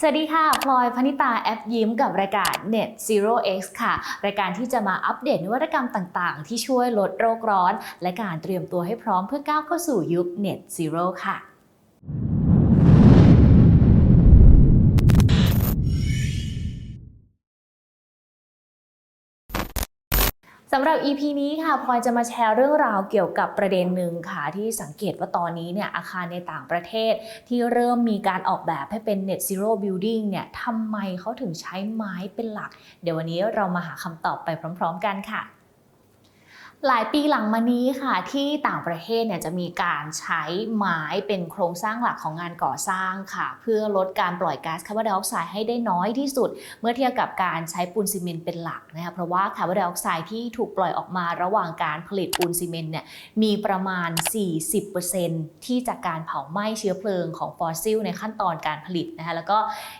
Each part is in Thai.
สวัสดีค่ะ พลอยพนิตาแอปยิ้มกับรายการ Net Zero X ค่ะ รายการที่จะมาอัปเดตนวัตกรรมต่าง ๆ ที่ช่วยลดโรคร้อน และการเตรียมตัวให้พร้อมเพื่อก้าวเข้าสู่ยุค Net Zero ค่ะ สำหรับ EP นี้ค่ะพลอยจะมาแชร์เรื่องราวเกี่ยวกับประเด็นหนึ่งค่ะ ที่สังเกตว่าตอนนี้เนี่ยอาคารในต่างประเทศที่เริ่มมีการออกแบบให้เป็น Net Zero Building เนี่ยทำไมเขาถึงใช้ไม้เป็นหลัก เดี๋ยววันนี้เรามาหาคำตอบไปพร้อม ๆ กันค่ะ หลายปีหลังมานี้ค่ะที่ต่างประเทศเนี่ยจะมีการใช้ไม้เป็นโครงสร้างหลักของงานก่อสร้างค่ะ เพื่อลดการปล่อยก๊าซคาร์บอนไดออกไซด์ให้ได้น้อยที่สุด เมื่อเทียบกับการใช้ปูนซีเมนต์เป็นหลักนะคะเพราะว่าคาร์บอนไดออกไซด์ที่ถูกปล่อยออกมาระหว่างการผลิตปูนซีเมนต์เนี่ยมีประมาณ 40%ที่จากการเผาไหม้เชื้อเพลิงของฟอสซิลในขั้นตอนการผลิตนะคะแล้วก็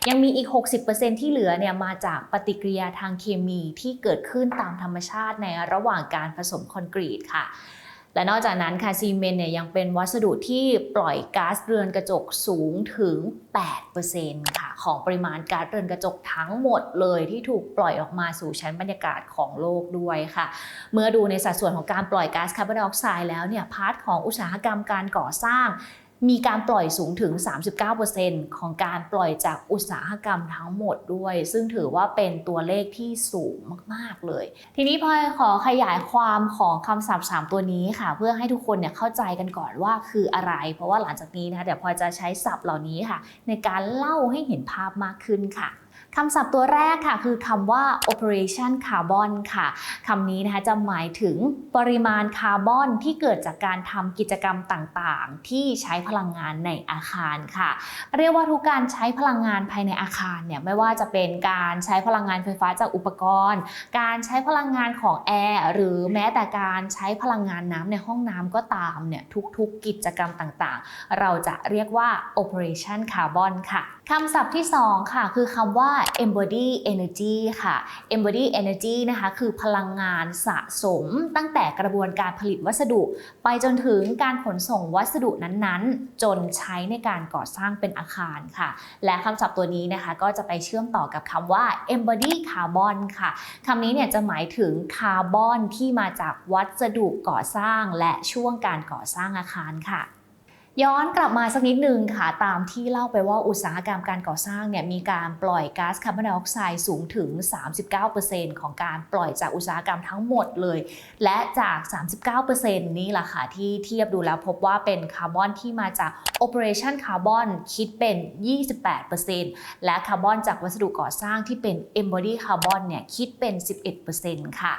ยังมีอีก 60%ที่เหลือเนี่ยมาจากปฏิกิริยาทางเคมีที่เกิดขึ้นตามธรรมชาติในระหว่างการผสมคอนกรีตค่ะ และนอกจากนั้นค่ะซีเมนต์เนี่ยยังเป็นวัสดุที่ปล่อยก๊าซเรือนกระจกสูงถึง 8%ค่ะของปริมาณก๊าซเรือนกระจกทั้งหมดเลยที่ถูกปล่อยออกมาสู่ชั้นบรรยากาศของโลกด้วยค่ะ เมื่อดูในสัดส่วนของการปล่อยก๊าซคาร์บอนไดออกไซด์แล้วเนี่ยพาร์ทของอุตสาหกรรมการก่อสร้าง มีการปล่อยสูงถึง 39%ของการปล่อยจากอุตสาหกรรมทั้งหมดด้วย ซึ่งถือว่าเป็นตัวเลขที่สูงมาก ๆ เลย ทีนี้พลอยขอขยายความของคำศัพท์ 3 ตัวนี้ค่ะ เพื่อให้ทุกคนเนี่ยเข้าใจกันก่อนว่าคืออะไร เพราะว่าหลังจากนี้นะคะเดี๋ยวพลอยจะใช้ศัพท์เหล่านี้ค่ะ ในการเล่าให้เห็นภาพมากขึ้นค่ะ คำศัพท์ตัวแรกค่ะ คือคำว่า operation carbon ค่ะคำนี้นะคะจะหมายถึงปริมาณคาร์บอนที่เกิดจากการทำกิจกรรมต่างๆ ที่ใช้พลังงานในอาคารค่ะ เรียกว่าทุกการใช้พลังงานภายในอาคารเนี่ยไม่ว่าจะเป็นการใช้พลังงานไฟฟ้าจากอุปกรณ์ การใช้พลังงานของแอร์หรือแม้แต่การใช้พลังงานน้ำในห้องน้ำก็ตามเนี่ยทุกๆกิจกรรมต่างๆ เราจะเรียกว่า operation carbon ค่ะคำศัพท์ที่ 2 ค่ะ คือคำว่า embody energy ค่ะ embody energy นะคะคือพลังงานสะสมตั้งแต่กระบวนการผลิตวัสดุ ไปจนถึงการขนส่งวัสดุนั้นๆ จนใช้ในการก่อสร้างเป็นอาคารค่ะ และคำศัพท์ตัวนี้นะคะก็จะไปเชื่อมต่อกับคำว่า embody carbon ค่ะคำนี้เนี่ยจะหมายถึงคาร์บอนที่มาจากวัสดุก่อสร้างและช่วงการก่อสร้างอาคารค่ะ ย้อนกลับมาสักนิดนึงค่ะ ตามที่เล่าไปว่าอุตสาหกรรมการก่อสร้างเนี่ยมีการปล่อยก๊าซคาร์บอนไดออกไซด์สูงถึง 39%ของการปล่อยจากอุตสาหกรรมทั้งหมดเลย และจาก 39%นี่แหละค่ะที่เทียบดูแล้วพบว่าเป็นคาร์บอนที่มาจาก Operation Carbon คิดเป็น 28%และคาร์บอนจากวัสดุก่อสร้างที่เป็น Embody Carbon เนี่ยคิดเป็น 11%ค่ะ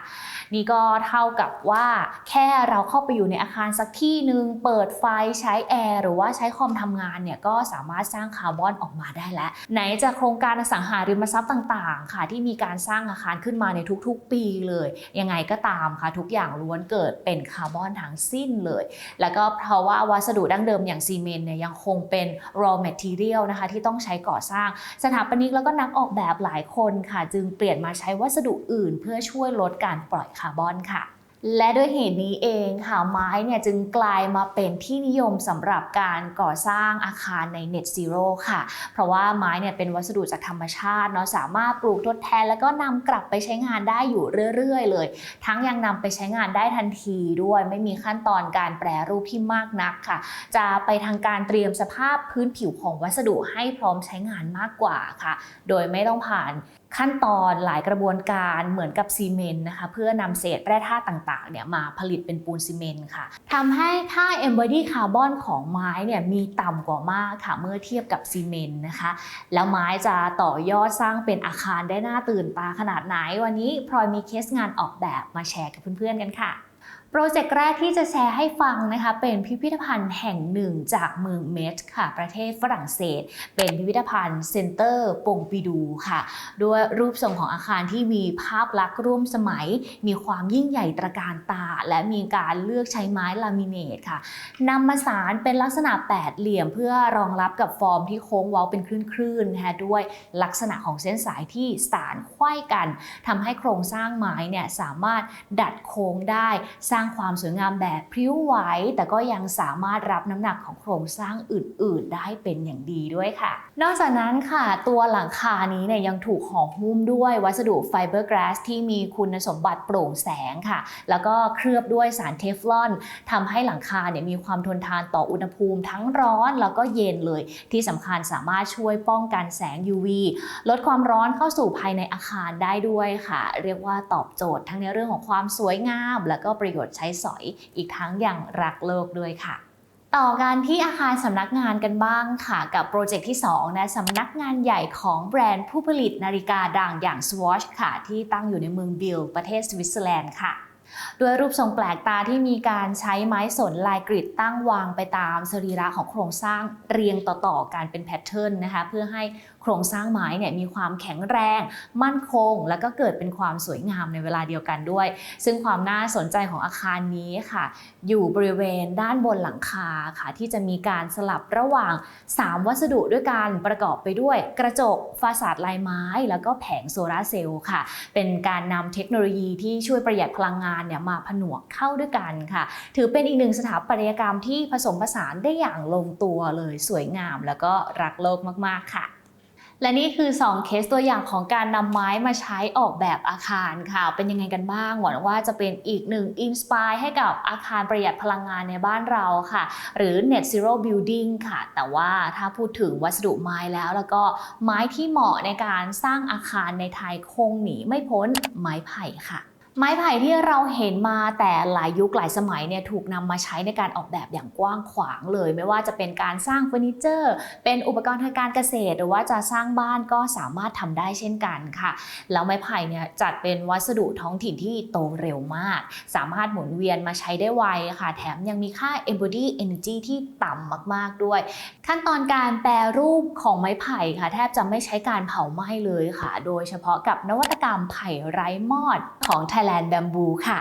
นี่ก็เท่ากับว่าแค่เราเข้าไปอยู่ในอาคารสักที่หนึ่งเปิดไฟใช้แอร์หรือว่าใช้คอมทำงานเนี่ยก็สามารถสร้างคาร์บอนออกมาได้แล้ว ไหนจะโครงการอสังหาริมทรัพย์ต่างๆ ค่ะ ที่มีการสร้างอาคารขึ้นมาในทุกๆ ปีเลย ยังไงก็ตามค่ะ ทุกอย่างล้วนเกิดเป็นคาร์บอนทั้งสิ้นเลย แล้วก็เพราะว่าวัสดุดั้งเดิมอย่างซีเมนต์เนี่ยยังคงเป็น raw material นะคะที่ต้องใช้ก่อสร้าง สถาปนิกแล้วก็นักออกแบบหลายคนค่ะ จึงเปลี่ยนมาใช้วัสดุอื่น เพื่อช่วยลดการปล่อยคาร์บอนค่ะ และด้วยเหตุนี้เองค่ะไม้เนี่ยจึงกลายมาเป็นที่นิยมสำหรับการก่อสร้างอาคารใน Net Zero ค่ะ เพราะว่าไม้เนี่ยเป็นวัสดุจากธรรมชาติเนาะสามารถปลูกทดแทน แล้วก็นำกลับไปใช้งานได้อยู่เรื่อยๆ เลย ทั้งยังนำไปใช้งานได้ทันทีด้วย ไม่มีขั้นตอนการแปรรูปที่มากนักค่ะ จะไปทางการเตรียมสภาพพื้นผิวของวัสดุให้พร้อมใช้งานมากกว่าค่ะ โดยไม่ต้องผ่าน ขั้นตอนหลายกระบวนการเหมือนกับซีเมนต์นะคะเพื่อนำเศษแร่ธาตุต่างๆเนี่ยมาผลิตเป็นปูนซีเมนต์ค่ะทำให้ค่า embody carbon ของไม้เนี่ยมีต่ำกว่ามากค่ะเมื่อเทียบกับซีเมนต์นะคะ แล้วไม้จะต่อยอดสร้างเป็นอาคารได้น่าตื่นตาขนาดไหน วันนี้พลอยมีเคสงานออกแบบมาแชร์กับเพื่อนๆกันค่ะ โปรเจกต์แรกที่จะแชร์ให้ฟังนะคะเป็นพิพิธภัณฑ์แห่งหนึ่งจากเมืองเมทค่ะ ประเทศฝรั่งเศส เป็นพิพิธภัณฑ์เซ็นเตอร์ปงปีดูค่ะ ด้วยรูปทรงของอาคารที่มีภาพลักษณ์ร่วมสมัย มีความยิ่งใหญ่ตระการตา และมีการเลือกใช้ไม้ลามิเนตค่ะนำมาสารเป็นลักษณะแปดเหลี่ยม เพื่อรองรับกับฟอร์มที่โค้งเว้าเป็นคลื่นๆนะคะด้วยลักษณะของเส้นสายที่สานไขว้กันทำให้โครงสร้างไม้เนี่ยสามารถดัดโค้งได้สร้างร้างความสวยงามแบบพริ้วไหว แต่ก็ยังสามารถรับน้ำหนักของโครงสร้างอื่น ๆ ได้เป็นอย่างดีด้วยค่ะ นอกจากนั้นค่ะ ตัวหลังคานี้เนี่ยยังถูกห่อหุ้มด้วยวัสดุไฟเบอร์ก a สที่มีคุณสมบัติโปร่งแสงค่ะ แล้วก็เคลือบด้วยสารเทฟลอนทำให้หลังคาเนี่ยมีความทนทานต่ออุณหภูมิทั้งร้อนแล้วก็เย็นเลย ที่สำคัญสามารถช่วยป้องกันแสง UV ลดความร้อนเข้าสู่ภายในอาคารได้ด้วยค่ะ เรียกว่าตอบโจทย์ทั้งในเรื่องของความสวยงาม แล้วก็ประโยชน์ใช้สอย อีกทั้งอย่างรักโลกด้วยค่ะต่อกันที่อาคารสำนักงานกันบ้างค่ะ กับโปรเจกต์ที่2นะสำนักงานใหญ่ของแบรนด์ผู้ผลิตนาฬิกาดังอย่าง Swatch ค่ะ ที่ตั้งอยู่ในเมืองบิลประเทศสวิตเซอร์แลนด์ค่ะด้วยรูปทรงแปลกตาที่มีการใช้ไม้สนลายกริดตั้งวางไปตามสรีระของโครงสร้างเรียงต่อๆกันเป็นแพทเทิร์นนะคะ เพื่อให้โครงสร้างไม้เนี่ยมีความแข็งแรง มั่นคง แล้วก็เกิดเป็นความสวยงามในเวลาเดียวกันด้วย ซึ่งความน่าสนใจของอาคารนี้ค่ะ อยู่บริเวณด้านบนหลังคาค่ะ ที่จะมีการสลับระหว่าง 3 วัสดุด้วยกันประกอบไปด้วย กระจกฟาสาดลายไม้ แล้วก็แผงโซลาร์เซลล์ค่ะ เป็นการนำเทคโนโลยีที่ช่วยประหยัดพลังงานเนี่ยมาผนวกเข้าด้วยกันค่ะ ถือเป็นอีกหนึ่งสถาปัตยกรรมที่ผสมผสานได้อย่างลงตัวเลยสวยงาม แล้วก็รักโลกมาก ๆ ค่ะ และนี่คือ 2 เคสตัวอย่างของการนำไม้มาใช้ออกแบบอาคารค่ะ เป็นยังไงกันบ้างหวังว่าจะเป็นอีกหนึ่งอินสปายให้กับอาคารประหยัดพลังงานในบ้านเราค่ะ หรือ Net Zero Building ค่ะ แต่ว่าถ้าพูดถึงวัสดุไม้แล้วแล้วก็ไม้ที่เหมาะในการสร้างอาคารในไทยคงหนีไม่พ้นไม้ไผ่ค่ะ ไม้ไผ่ที่เราเห็นมาแต่หลายยุคหลายสมัยเนี่ยถูกนำมาใช้ในการออกแบบอย่างกว้างขวางเลย ไม่ว่าจะเป็นการสร้างเฟอร์นิเจอร์ เป็นอุปกรณ์ทางการเกษตร หรือว่าจะสร้างบ้านก็สามารถทำได้เช่นกันค่ะแล้วไม้ไผ่เนี่ยจัดเป็นวัสดุท้องถิ่นที่โตเร็วมาก สามารถหมุนเวียนมาใช้ได้ไวค่ะ แถมยังมีค่า embody energy ที่ต่ำมากๆด้วย ขั้นตอนการแปรรูปของไม้ไผ่ค่ะ แทบจะไม่ใช้การเผาไหม้เลยค่ะ โดยเฉพาะกับนวัตกรรมไผ่ไร้มอดของ Thailand Bamboo ค่ะ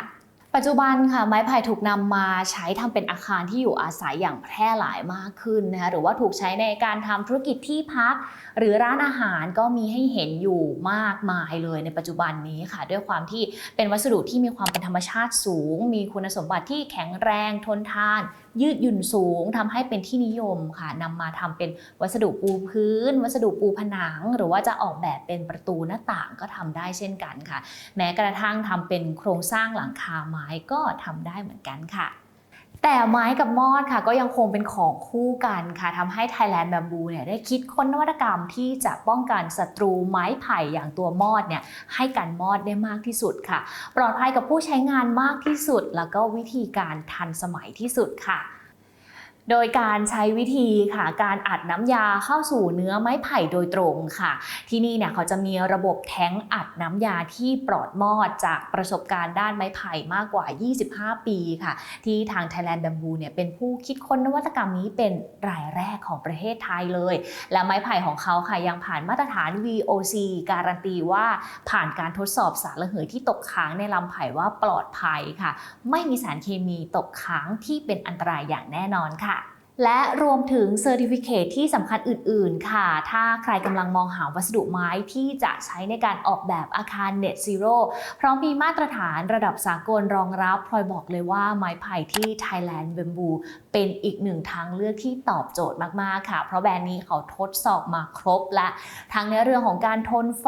ปัจจุบันค่ะไม้ไผ่ถูกนำมาใช้ทำเป็นอาคารที่อยู่อาศัยอย่างแพร่หลายมากขึ้นนะคะหรือว่าถูกใช้ในการทำธุรกิจที่พัก หรือร้านอาหารก็มีให้เห็นอยู่มากมายเลยในปัจจุบันนี้ค่ะ ด้วยความที่เป็นวัสดุที่มีความเป็นธรรมชาติสูง มีคุณสมบัติที่แข็งแรงทนทานยืดหยุ่นสูงทำให้เป็นที่นิยมค่ะนำมาทำเป็นวัสดุปูพื้น วัสดุปูผนัง หรือว่าจะออกแบบเป็นประตูหน้าต่างก็ทำได้เช่นกันค่ะ แม้กระทั่งทำเป็นโครงสร้างหลังคาไม้ก็ทำได้เหมือนกันค่ะ แต่ไม้กับมอดค่ะก็ยังคงเป็นของคู่กันค่ะทำให้ Thailand Bamboo เนี่ยได้คิดค้นนวัตกรรมที่จะป้องกันศัตรูไม้ไผ่อย่างตัวมอดเนี่ยให้กันมอดได้มากที่สุดค่ะ ปลอดภัยกับผู้ใช้งานมากที่สุด แล้วก็วิธีการทันสมัยที่สุดค่ะ โดยการใช้วิธีค่ะการอัดน้ำยาเข้าสู่เนื้อไม้ไผ่โดยตรงค่ะ ที่นี่เนี่ยเขาจะมีระบบแท้งอัดน้ำยาที่ปลอดมอดจากประสบการณ์ด้านไม้ไผ่มากกว่า 25 ปีค่ะ ที่ทาง Thailand Bamboo เนี่ยเป็นผู้คิดค้นนวัตกรรมนี้เป็นรายแรกของประเทศไทยเลย และไม้ไผ่ของเขาค่ะยังผ่านมาตรฐาน VOC การันตีว่าผ่านการทดสอบสารระเหยที่ตกค้างในลำไผ่ว่าปลอดภัยค่ะ ไม่มีสารเคมีตกค้างที่เป็นอันตรายอย่างแน่นอนค่ะ และรวมถึงเซอร์ติฟิเคทที่สำคัญอื่น ๆ ค่ะ ถ้าใครกำลังมองหาวัสดุไม้ที่จะใช้ในการออกแบบอาคาร Net Zero พราะมีมาตรฐานระดับสากลรองรับพลอยบอกเลยว่าไม้ไผ่ที่ Thailand Bamboo เป็นอีกหนึ่งทางเลือกที่ตอบโจทย์มาก ๆ ค่ะ เพราะแบรนด์นี้เขาทดสอบมาครบและทั้งในเรื่องของการทนไฟ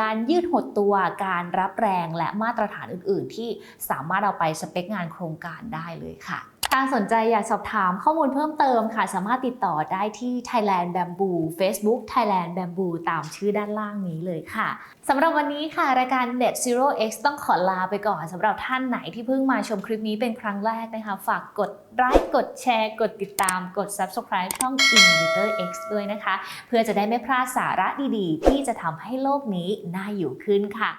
การยืดหดตัว การรับแรงและมาตรฐานอื่น ๆ ที่สามารถเอาไปสเปคงานโครงการได้เลยค่ะถ้าสนใจอยากสอบถามข้อมูลเพิ่มเติมค่ะ สามารถติดต่อได้ที่ Thailand Bamboo Facebook Thailand Bamboo ตามชื่อด้านล่างนี้เลยค่ะสำหรับวันนี้ค่ะ รายการ Net Zero X ต้องขอลาไปก่อนสำหรับท่านไหนที่เพิ่งมาชมคลิปนี้เป็นครั้งแรกนะคะ ฝากกดไลค์กดแชร์ กดติดตามกด Subscribe ช่อง Innovator X ด้วยนะคะ เพื่อจะได้ไม่พลาดสาระดีๆ ที่จะทำให้โลกนี้น่าอยู่ขึ้นค่ะ